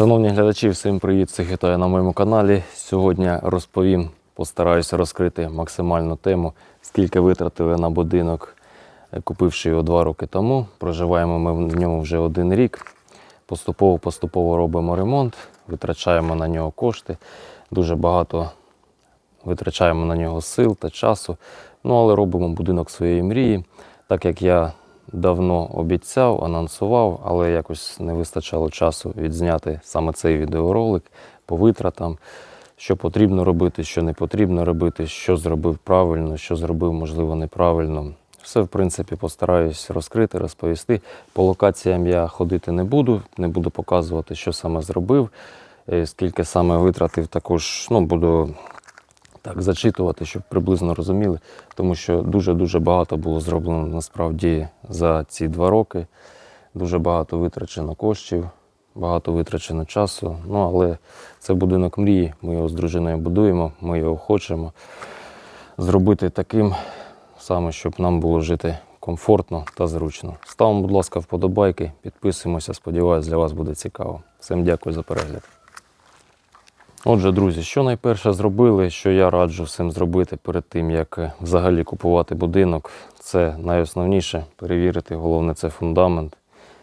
Шановні глядачі, всім привіт! Всіх вітаю на моєму каналі. Сьогодні розповім, постараюся розкрити максимальну тему, скільки витратили на будинок, купивши його два роки тому. Проживаємо ми в ньому вже один рік. Поступово-поступово робимо ремонт, витрачаємо на нього кошти. Дуже багато витрачаємо на нього сил та часу. Ну, але робимо будинок своєї мрії. Так як я давно обіцяв, анонсував, але якось не вистачало часу відзняти саме цей відеоролик по витратам, що потрібно робити, що не потрібно робити, що зробив правильно, що зробив, можливо, неправильно. Все, в принципі, постараюсь розкрити, розповісти. По локаціям я ходити не буду, не буду показувати, що саме зробив, е, скільки саме витратив, також ну, буду так зачитувати, щоб приблизно розуміли, тому що дуже-дуже багато було зроблено насправді за ці два роки. Дуже багато витрачено коштів, багато витрачено часу. Ну, але це будинок мрії. Ми його з дружиною будуємо, ми його хочемо зробити таким саме, щоб нам було жити комфортно та зручно. Ставимо, будь ласка, вподобайки, підписуємося. Сподіваюсь, для вас буде цікаво. Всім дякую за перегляд. Отже, друзі, що найперше зробили, що я раджу всім зробити перед тим, як е, взагалі купувати будинок, це найосновніше перевірити, головне це фундамент,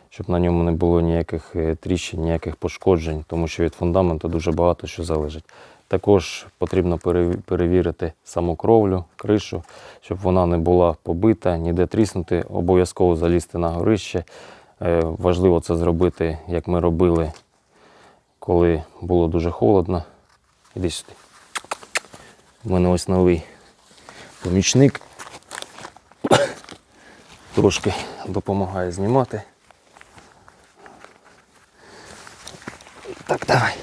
щоб на ньому не було ніяких е, тріщин, ніяких пошкоджень, тому що від фундаменту дуже багато що залежить. Також потрібно перевірити саму кровлю, кришу, щоб вона не була побита, ніде тріснути, обов'язково залізти на горище. Е, Важливо це зробити, як ми робили коли було дуже холодно. Іди сюди. У мене ось новий помічник. Трошки допомагає знімати. Так, давай.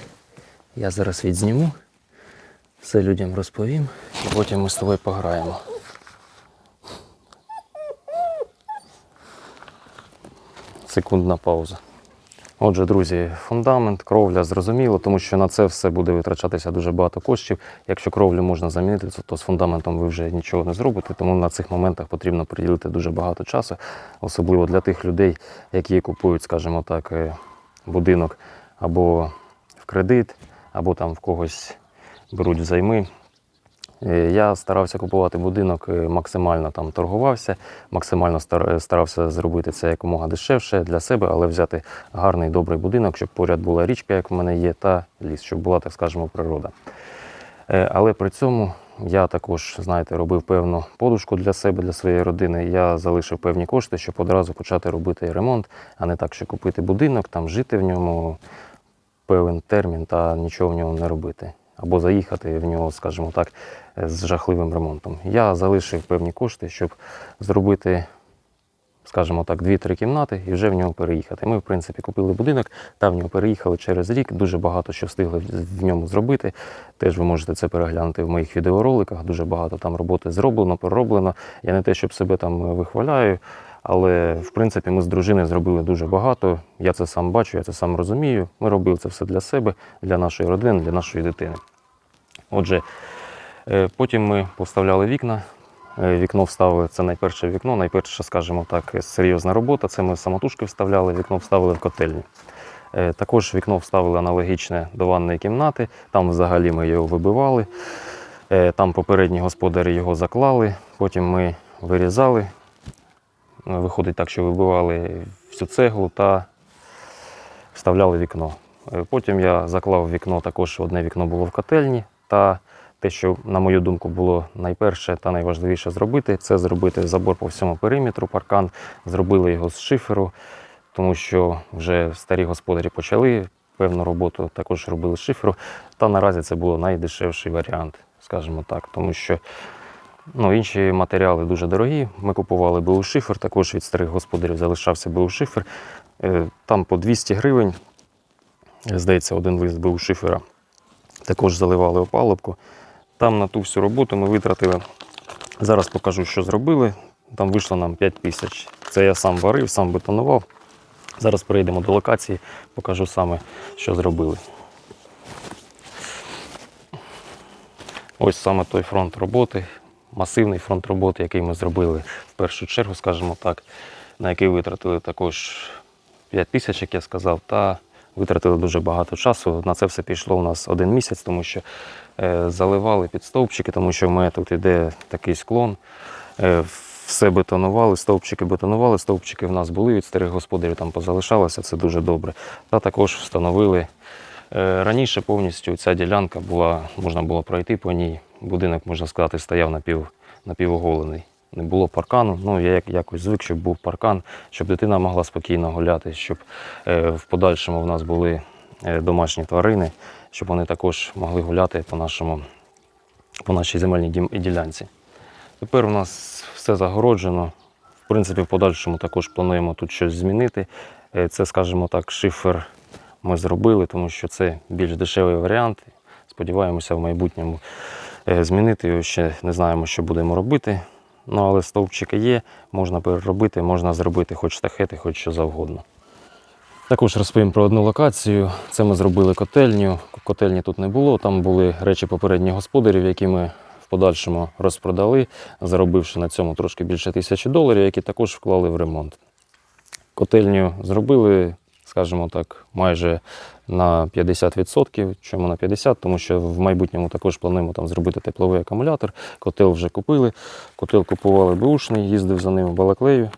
Я зараз відзніму, все людям розповім і потім ми з тобою пограємо. Секундна пауза. Отже, друзі, фундамент, кровля зрозуміло, тому що на це все буде витрачатися дуже багато коштів. Якщо кровлю можна замінити, то- з фундаментом ви вже нічого не зробите. Тому на цих моментах потрібно приділити дуже багато часу, особливо для тих людей, які купують, скажімо так, е, будинок або в кредит, або там в когось беруть взайми. Е, Я старався купувати будинок, е, максимально там торгувався, максимально старався зробити це якомога дешевше для себе, але взяти гарний добрий будинок, щоб поряд була річка, як в мене є, та ліс, щоб була, так скажемо, природа. Е, Але при цьому я також, знаєте, робив певну подушку для себе, для своєї родини. Я залишив певні кошти, щоб одразу почати робити ремонт, а не так, що купити будинок, там жити в ньому певен термін та нічого в нього не робити. Або заїхати в нього, скажімо так, з жахливим ремонтом. Я залишив певні кошти, щоб зробити, скажімо так, 2-3 кімнати і вже в нього переїхати. Ми, в принципі, купили будинок та в нього переїхали через рік. Дуже багато що встигли в- в ньому зробити. Теж ви можете це переглянути в моїх відеороликах. Дуже багато там роботи зроблено, пророблено. Я не те, щоб себе там вихваляю. Але в принципі ми з дружиною зробили дуже багато. Я це сам бачу, я це сам розумію. Ми робили це все для себе, для нашої родини, для нашої дитини. Отже, е, потім ми поставляли вікна. Е, Вікно вставили, це найперше вікно, найперша, скажімо так, серйозна робота. Це ми самотужки вставляли, вікно вставили в котельні. Е, Також вікно вставили аналогічне до ванної кімнати. Там взагалі ми його вибивали. Там попередні господарі його заклали. Потім ми вирізали. Виходить так, що вибивали всю цеглу та вставляли вікно. Е, Потім я заклав вікно, також одне вікно було в котельні. Та те, що, на мою думку, було найперше та найважливіше зробити, це зробити забор по всьому периметру, паркан. Зробили його з шиферу, тому що вже старі господарі почали певну роботу, також робили з шиферу. Та наразі це було найдешевший варіант, скажімо так, тому що Ну, інші матеріали дуже дорогі. Ми купували БУ також від старих господарів залишався БУ. Е, Там по 200 гривень, здається, один лист БУ. Також заливали опалубку. Там на ту всю роботу ми витратили. Зараз покажу, що зробили. Там вийшло нам 5 тисяч. Це я сам варив, сам бетонував. Зараз перейдемо до локації, покажу саме, що зробили. Ось саме той фронт роботи, масивний фронт роботи, який ми зробили в першу чергу, скажімо так, на який витратили також 5 тисяч, як я сказав, та витратили дуже багато часу. На це все пішло у нас один місяць, тому що е, заливали під стовпчики, тому що в мене тут іде такий склон. Е, все бетонували, стовпчики бетонували, стовпчики в нас були від старих господарів, там позалишалося, це дуже добре. Та також встановили. Е, Раніше повністю ця ділянка була, можна було пройти по ній. Будинок, можна сказати, стояв напів, напівоголений. Не було паркану. Ну, я якось звик, щоб був паркан, щоб дитина могла спокійно гуляти, щоб е, в подальшому в нас були е, домашні тварини, щоб вони також могли гуляти по, нашому, по нашій земельній ділянці. Тепер у нас все загороджено. В принципі, в подальшому також плануємо тут щось змінити. Це, скажімо так, шифер ми зробили, тому що це більш дешевий варіант. Сподіваємося в майбутньому е, змінити його. Ще не знаємо, що будемо робити. Ну, але стовпчики є, можна переробити, можна зробити хоч штахети, хоч що завгодно. Також розповім про одну локацію. Це ми зробили котельню. Котельні тут не було. Там були речі попередніх господарів, які ми в подальшому розпродали, заробивши на цьому трошки більше тисячі доларів, які також вклали в ремонт. Котельню зробили, скажімо так, майже на 50%. Чому на 50%? Тому що в майбутньому також плануємо там зробити тепловий акумулятор. Котел вже купили. Котел купували бушний, їздив за ним в Балаклею.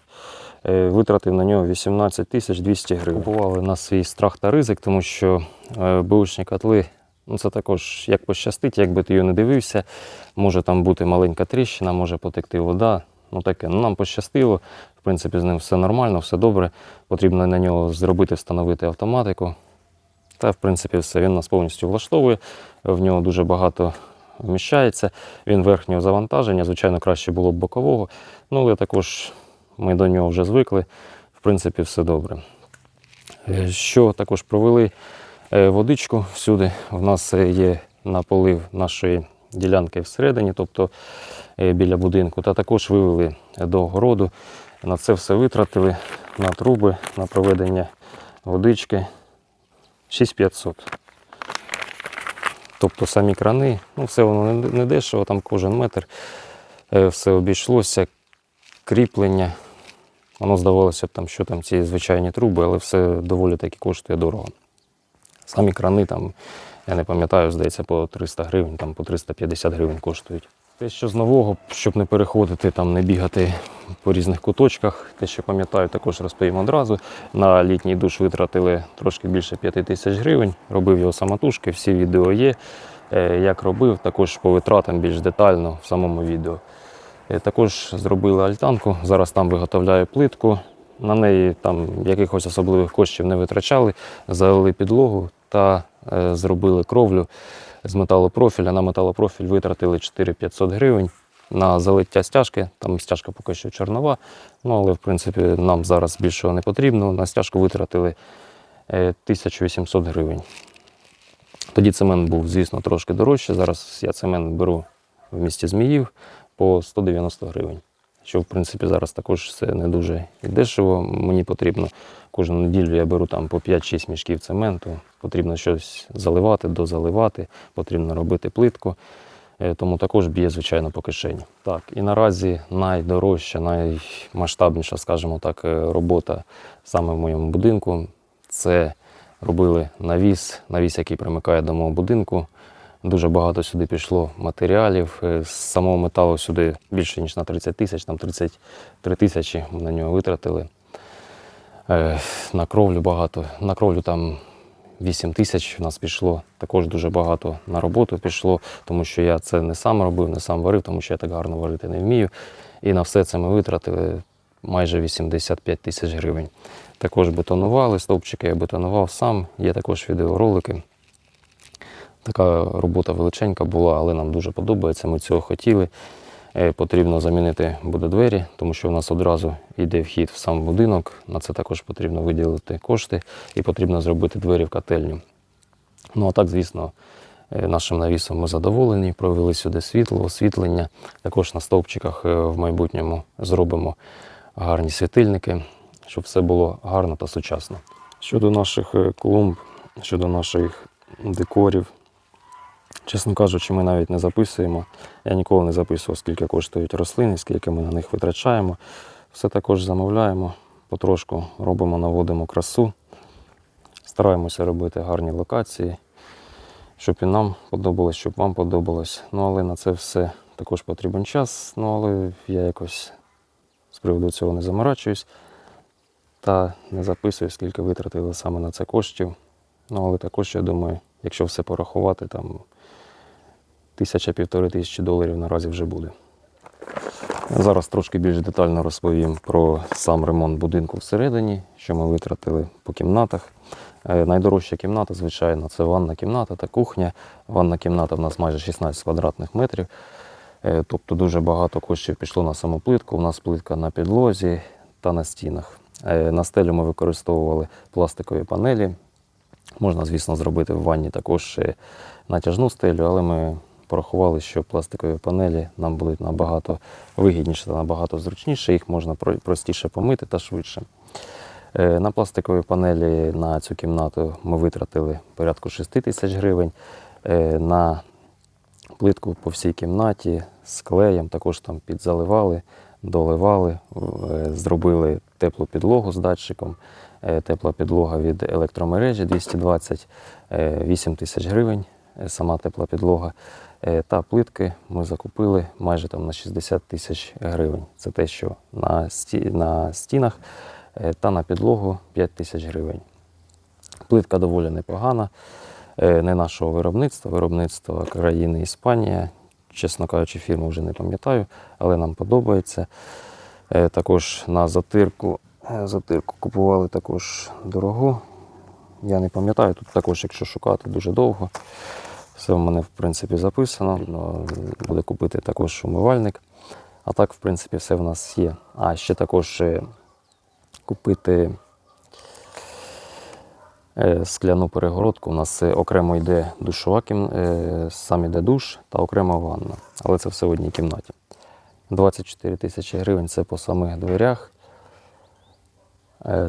Е, Витратив на нього 18 тисяч 200 гривень. Купували на свій страх та ризик, тому що е, бушні котли ну це також як пощастить, як би ти його не дивився. Може там бути маленька тріщина, може потекти вода. Ну таке. Ну, нам пощастило. Принципі, з ним все нормально, все добре. Потрібно на нього зробити, встановити автоматику. Та, в принципі, все. Він нас повністю влаштовує. В нього дуже багато вміщається. Він верхнього завантаження, звичайно, краще було б бокового. Ну, але також ми до нього вже звикли. В принципі, все добре. Е, Що також провели е, водичку всюди. В нас е, є наполив нашої ділянки всередині, тобто біля будинку. Та також вивели до огороду. На це все витратили на труби, на проведення водички 6500. Тобто самі крани, ну все воно не- дешево, там кожен метр. Е, Все обійшлося, кріплення. Воно здавалося б, там, що там ці звичайні труби, але все доволі таки коштує дорого. Самі крани там, я не пам'ятаю, здається, по 300 гривень, там по 350 гривень коштують. Те, що з нового, щоб не переходити, там, не бігати по різних куточках. Те, що пам'ятаю, також розповім одразу. На літній душ витратили трошки більше 5 тисяч гривень. Робив його самотужки, всі відео є. Е, Як робив, також по витратам більш детально в самому відео. Е, Також зробили альтанку. Зараз там виготовляю плитку. На неї там якихось особливих коштів не витрачали. Залили підлогу та е, зробили кровлю з металопрофіля. На металопрофіль витратили 4500 гривень. На залиття стяжки, там стяжка поки що чорнова, ну але в принципі нам зараз більшого не потрібно. На стяжку витратили е, 1800 гривень. Тоді цемент був, звісно, трошки дорожче. Зараз я цемент беру в місті Зміїв по 190 гривень. Що, в принципі, зараз також це не дуже і дешево. Мені потрібно кожну неділю я беру там по 5-6 мішків цементу. Потрібно щось заливати, дозаливати, потрібно робити плитку. Е, Тому також б'є, звичайно, по кишені. Так, і наразі найдорожча, наймасштабніша, скажімо так, е, робота саме в моєму будинку це робили навіс, навіс, який примикає до мого будинку. Дуже багато сюди пішло матеріалів. Е, З самого металу сюди більше, ніж на 30 тисяч, там 33 тисячі на нього витратили. Е, На кровлю багато. На кровлю там 8 тисяч в нас пішло. Також дуже багато на роботу пішло, тому що я це не сам робив, не сам варив, тому що я так гарно варити не вмію. І на все це ми витратили майже 85 тисяч гривень. Також бетонували, стовпчики я бетонував сам. Є також відеоролики. Така робота величенька була, але нам дуже подобається. Ми цього хотіли. Е, Потрібно замінити буде двері, тому що у нас одразу йде вхід в сам будинок. На це також потрібно виділити кошти і потрібно зробити двері в котельню. Ну а так, звісно, е, нашим навісом ми задоволені. Провели сюди світло, освітлення. Також на стовпчиках е, в майбутньому зробимо гарні світильники, щоб все було гарно та сучасно. Щодо наших клумб, щодо наших декорів, Чесно кажучи, ми навіть не записуємо. Я ніколи не записував, скільки коштують рослини, скільки ми на них витрачаємо. Все також замовляємо, потрошку робимо, наводимо красу. Стараємося робити гарні локації, щоб і нам подобалось, щоб вам подобалось. Ну, але на це все також потрібен час. Ну, але я якось з приводу цього не заморачуюсь та не записую, скільки витратили саме на це коштів. Ну, але також, я думаю, якщо все порахувати, там тисяча-півтори тисячі доларів наразі вже буде. Зараз трошки більш детально розповім про сам ремонт будинку всередині, що ми витратили по кімнатах. Е, Найдорожча кімната, звичайно, це ванна кімната та кухня. Ванна кімната в нас майже 16 квадратних метрів. Е, Тобто дуже багато коштів пішло на саму плитку. У нас плитка на підлозі та на стінах. Е, На стелю ми використовували пластикові панелі. Можна, звісно, зробити в ванні також натяжну стелю, але ми порахували, що пластикові панелі нам будуть набагато вигідніше та набагато зручніше, їх можна простіше помити та швидше. Е, На пластикові панелі на цю кімнату ми витратили порядку 6 тисяч гривень. Е, На плитку по всій кімнаті з клеєм також там підзаливали, доливали, е, зробили теплу підлогу з датчиком. Тепла підлога від електромережі 220, е, 8 тисяч гривень сама тепла підлога. Е, Та плитки ми закупили майже там на 60 тисяч гривень. Це те, що на, на стінах е, та на підлогу 5 тисяч гривень. Плитка доволі непогана, е, не нашого виробництва, виробництва країни Іспанія. Чесно кажучи, фірму вже не пам'ятаю, але нам подобається. Е, Також на затирку, е, затирку купували також дорогу. Я не пам'ятаю, тут також, якщо шукати, дуже довго. Все в мене, в принципі, записано. Ну, Буде купити також умивальник. А так, в принципі, все в нас є. А ще також е, купити е, скляну перегородку. У нас е, окремо йде душова кім... е, сам іде душ та окрема ванна. Але це все в одній кімнаті. 24 тисячі гривень це по самих дверях.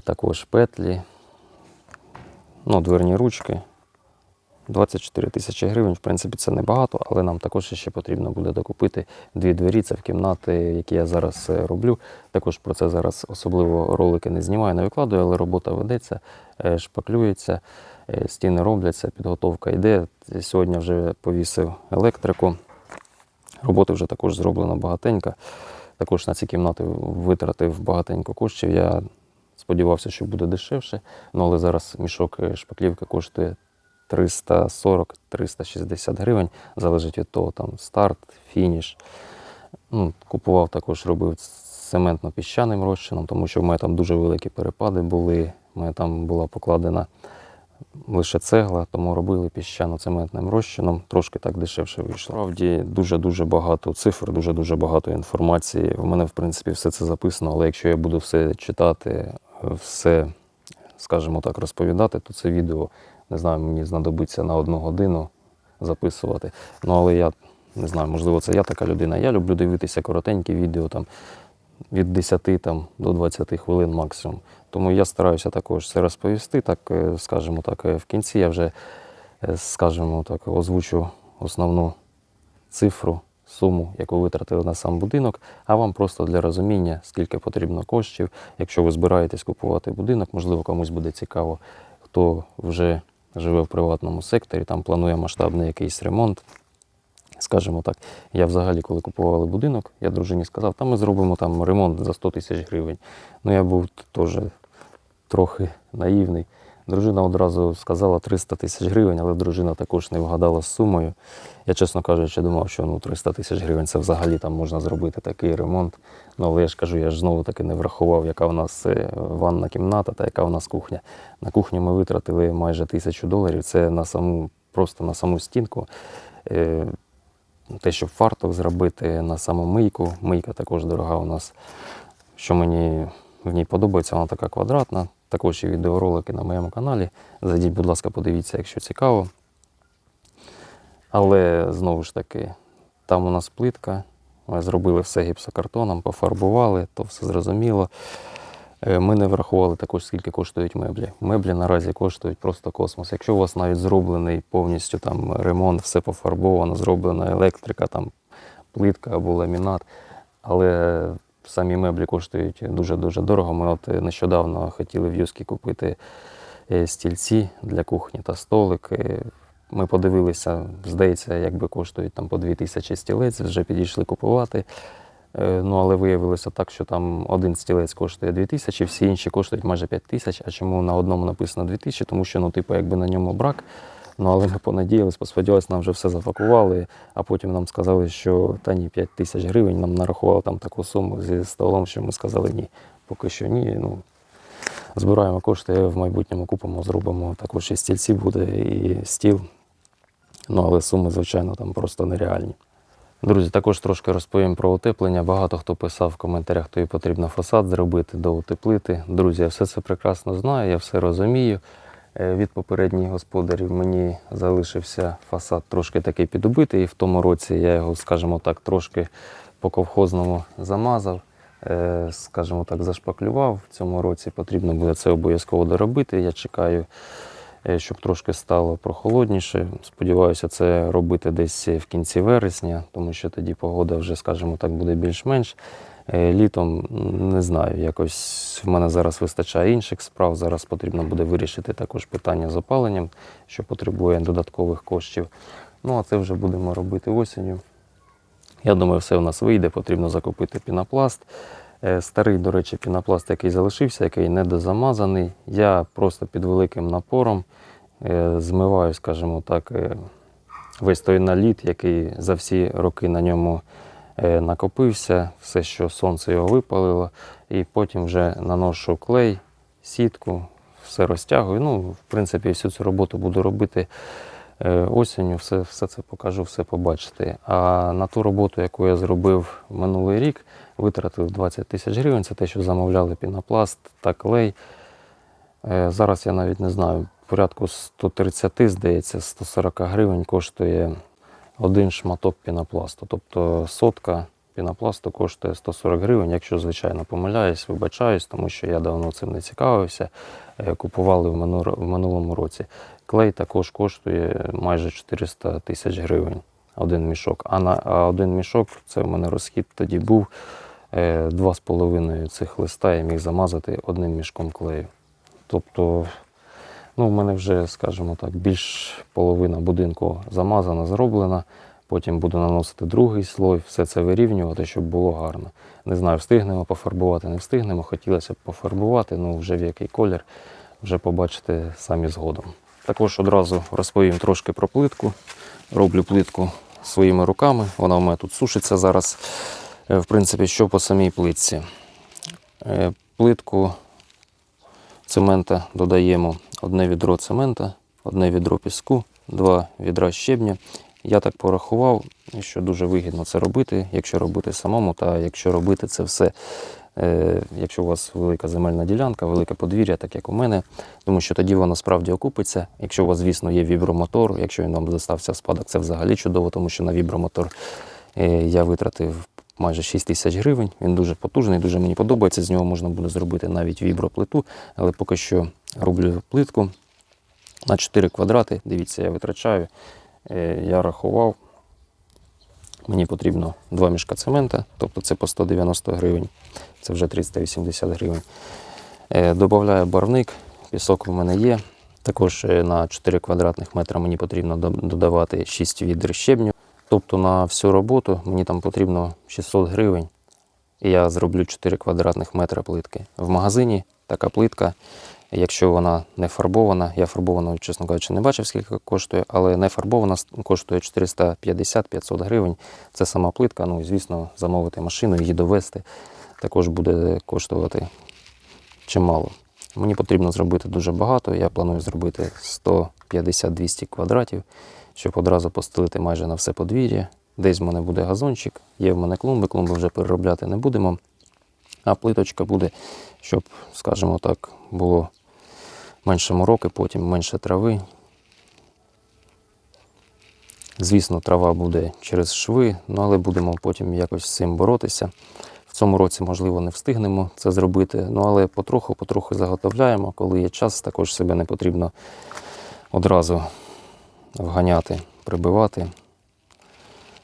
Також петлі, ну, дверні ручки. 24 тисячі гривень, в принципі, це небагато, але нам також ще потрібно буде докупити дві двері. Це в кімнати, які я зараз е, роблю. Також про це зараз особливо ролики не знімаю, не викладую, але робота ведеться, е, шпаклюється, е, стіни робляться, підготовка йде. Сьогодні вже повісив електрику. Роботи вже також зроблено багатенько. Також на ці кімнати витратив багатенько коштів. Я сподівався, що буде дешевше. Ну, але зараз мішок шпаклівки коштує 340-360 гривень. Залежить від того, там старт, фініш. Ну, купував також, робив цементно-піщаним розчином, тому що в мене там дуже великі перепади були. У мене там була покладена лише цегла, тому робили піщано-цементним розчином, трошки так дешевше вийшло. Справді дуже-дуже багато цифр, дуже-дуже багато інформації. У мене, в принципі, все це записано, але якщо я буду все читати, все, скажімо так, розповідати, то це відео, не знаю, мені знадобиться на одну годину записувати. Ну, але я не знаю, можливо, це я така людина. Я люблю дивитися коротенькі відео там від 10 там, до 20 хвилин максимум. Тому я стараюся також все розповісти. Так, е, скажімо так, е, в кінці я вже, е, скажімо так, озвучу основну цифру, суму, яку витратили на сам будинок, а вам просто для розуміння, скільки потрібно коштів. Якщо ви збираєтесь купувати будинок, можливо, комусь буде цікаво, хто вже живе в приватному секторі, там планує масштабний якийсь ремонт. Скажімо так, я взагалі, коли купували будинок, я дружині сказав, там ми зробимо там ремонт за 100 тисяч гривень. Ну я був теж трохи наївний. Дружина одразу сказала 300 тисяч гривень, але дружина також не вгадала з сумою. Я, чесно кажучи, думав, що ну, 300 тисяч гривень це взагалі там можна зробити такий ремонт. Ну, але я ж кажу, я ж знову таки не врахував, яка в нас е, ванна кімната та яка в нас кухня. На кухню ми витратили майже тисячу доларів. Це на саму, просто на саму стінку. Е, те, щоб фартук зробити на саму мийку. Мийка також дорога у нас. Що мені в ній подобається, вона така квадратна. Також є відеоролики на моєму каналі. Зайдіть, будь ласка, подивіться, якщо цікаво. Але знову ж таки, там у нас плитка. Ми зробили все гіпсокартоном, пофарбували, то все зрозуміло. Е, Ми не врахували також, скільки коштують меблі. Меблі наразі коштують просто космос. Якщо у вас навіть зроблений повністю там ремонт, все пофарбовано, зроблена електрика, там плитка або ламінат, але самі меблі коштують дуже-дуже дорого. Ми от нещодавно хотіли в Юскі купити е, стільці для кухні та столик. Е, Ми подивилися, здається, якби коштують там по 2000 стілець, вже підійшли купувати. Е, Ну, але виявилося так, що там один стілець коштує 2000, всі інші коштують майже 5000. А чому на одному написано 2000? Тому що, ну, типу, якби на ньому брак. Ну, але ми понадіялись, посподівалися, нам вже все запакували, а потім нам сказали, що та ні, 5 тисяч гривень нам нарахували там таку суму зі столом, що ми сказали ні, поки що ні. Ну, збираємо кошти, в майбутньому купимо, зробимо також і стільці буде, і стіл. Ну, але суми, звичайно, там просто нереальні. Друзі, також трошки розповім про утеплення. Багато хто писав в коментарях, тобі потрібно фасад зробити, доутеплити. Друзі, я все це прекрасно знаю, я все розумію. Е, Від попередніх господарів мені залишився фасад трошки такий підубитий. В тому році я його, скажімо так, трошки по ковхозному замазав, е, скажімо так, зашпаклював. В цьому році потрібно буде це обов'язково доробити. Я чекаю, е, щоб трошки стало прохолодніше. Сподіваюся, це робити десь в кінці вересня, тому що тоді погода вже, скажімо так, буде більш-менш. Е, Літом не знаю, якось в мене зараз вистачає інших справ. Зараз потрібно буде вирішити також питання з опаленням, що потребує додаткових коштів. Ну а це вже будемо робити осінню. Я думаю, все у нас вийде. Потрібно закупити пінопласт. Е, Старий, до речі, пінопласт, який залишився, який недозамазаний. Я просто під великим напором е, змиваю, скажімо так, весь той наліт, який за всі роки на ньому накопився, все, що сонце його випалило, і потім вже наношу клей, сітку, все розтягую. Ну, в принципі, всю цю роботу буду робити е, осінню, все, все це покажу, все побачите. А на ту роботу, яку я зробив минулий рік, витратив 20 тисяч гривень. Це те, що замовляли пінопласт та клей. Е, Зараз я навіть не знаю, порядку 130, здається, 140 гривень коштує один шматок пінопласту. Тобто сотка пінопласту коштує 140 гривень. Якщо, звичайно, помиляюсь, вибачаюсь, тому що я давно цим не цікавився. Е, Купували в минулому році. Клей також коштує майже 400 тисяч гривень один мішок. А на один мішок це в мене розхід тоді був е, два з половиною цих листа я міг замазати одним мішком клею. Тобто, ну, в мене вже, скажімо так, більш половина будинку замазана, зроблена. Потім буду наносити другий слой, все це вирівнювати, щоб було гарно. Не знаю, встигнемо пофарбувати, не встигнемо. Хотілося б пофарбувати, ну вже в який колір, вже побачите самі згодом. Також одразу розповім трошки про плитку. Роблю плитку своїми руками. Вона в мене тут сушиться зараз. Е, В принципі, що по самій плитці. Е, Плитку цемента додаємо одне відро цемента, одне відро піску, два відра щебня. Я так порахував, що дуже вигідно це робити, якщо робити самому, та якщо робити це все, е, якщо у вас велика земельна ділянка, велике подвір'я, так як у мене, тому що тоді воно справді окупиться. Якщо у вас, звісно, є вібромотор, якщо він вам достався в спадок, це взагалі чудово, тому що на вібромотор е, я витратив майже 6 тисяч гривень. Він дуже потужний, дуже мені подобається. З нього можна буде зробити навіть віброплиту, але поки що роблю плитку на 4 квадрати. Дивіться, я витрачаю. Е, Я рахував. Мені потрібно 2 мішка цемента, тобто це по 190 гривень, це вже 380 гривень. Е, Добавляю барвник, пісок в мене є. Також е, на 4 квадратних метра мені потрібно додавати 6 відер щебню. Тобто на всю роботу мені там потрібно 600 гривень. І я зроблю 4 квадратних метра плитки. В магазині така плитка, якщо вона не фарбована, я фарбовану, чесно кажучи, не бачив, скільки коштує, але не фарбована коштує 450-500 гривень. Це сама плитка. Ну і звісно, замовити машину, її довести також буде коштувати чимало. Мені потрібно зробити дуже багато. Я планую зробити 150-200 квадратів, щоб одразу постелити майже на все подвір'я. Десь в мене буде газончик, є в мене клумби, клумби вже переробляти не будемо. А плиточка буде, щоб, скажімо так, було менше мороки, потім менше трави. Звісно, трава буде через шви, ну але будемо потім якось з цим боротися. В цьому році, можливо, не встигнемо це зробити, ну але потроху-потроху заготовляємо. Коли є час, також себе не потрібно одразу вганяти, прибивати.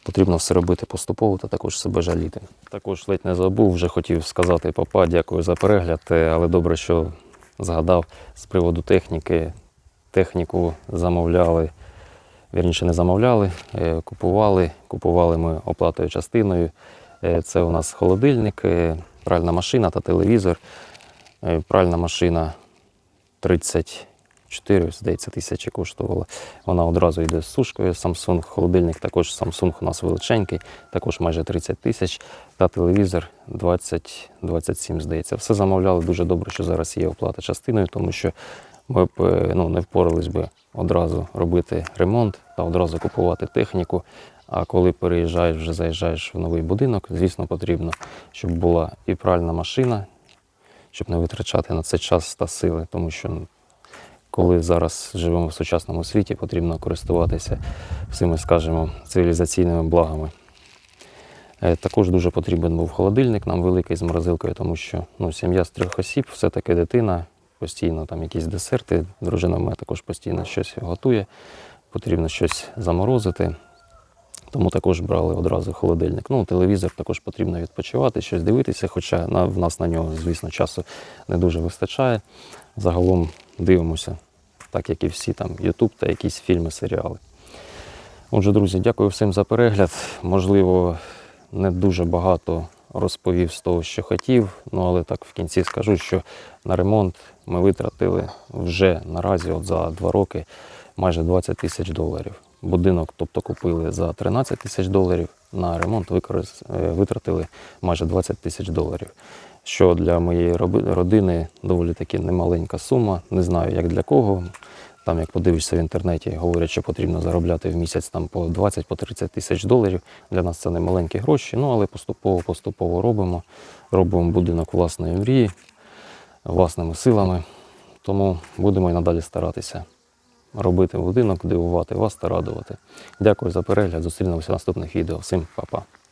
Потрібно все робити поступово та також себе жаліти. Також ледь не забув, вже хотів сказати папа, дякую за перегляд, е, але добре, що згадав з приводу техніки. Техніку замовляли, вірніше не замовляли, е, купували. Купували ми оплатою частиною. Е, Це у нас холодильник, пральна машина та телевізор. Пральна машина 34, здається, тисячі коштувала. Вона одразу йде з сушкою. Samsung, холодильник також Samsung у нас величенький, також майже 30 тисяч. Та телевізор 20-27, здається. Все замовляли дуже добре, що зараз є оплата частиною, тому що ми б е, ну, не впорались би одразу робити ремонт та одразу купувати техніку. А коли переїжджаєш, вже заїжджаєш в новий будинок, звісно, потрібно, щоб була і пральна машина, щоб не витрачати на це час та сили, тому що коли зараз живемо в сучасному світі, потрібно користуватися всіми, скажімо, цивілізаційними благами. Е, Також дуже потрібен був холодильник нам великий з морозилкою, тому що ну, сім'я з трьох осіб, все-таки дитина, постійно там якісь десерти. Дружина мене також постійно щось готує, потрібно щось заморозити. Тому також брали одразу холодильник. Ну, телевізор також потрібно відпочивати, щось дивитися, хоча на, в нас на нього, звісно, часу не дуже вистачає. Загалом дивимося, так як і всі там YouTube та якісь фільми, серіали. Отже, друзі, дякую всім за перегляд. Можливо, не дуже багато розповів з того, що хотів, ну але так в кінці скажу, що на ремонт ми витратили вже наразі, от за два роки, майже 20 тисяч доларів. Будинок, тобто купили за 13 тисяч доларів, на ремонт е, витратили майже 20 тисяч доларів. Що для моєї родини доволі таки немаленька сума. Не знаю, як для кого. Там, як подивишся в інтернеті, говорять, що потрібно заробляти в місяць там по 20 по 30 тисяч доларів. Для нас це не маленькі гроші, ну але поступово поступово робимо. Робимо будинок власної мрії, власними силами. Тому будемо і надалі старатися робити будинок, дивувати вас та радувати. Дякую за перегляд. Зустрінемося в наступних відео. Всім па-па.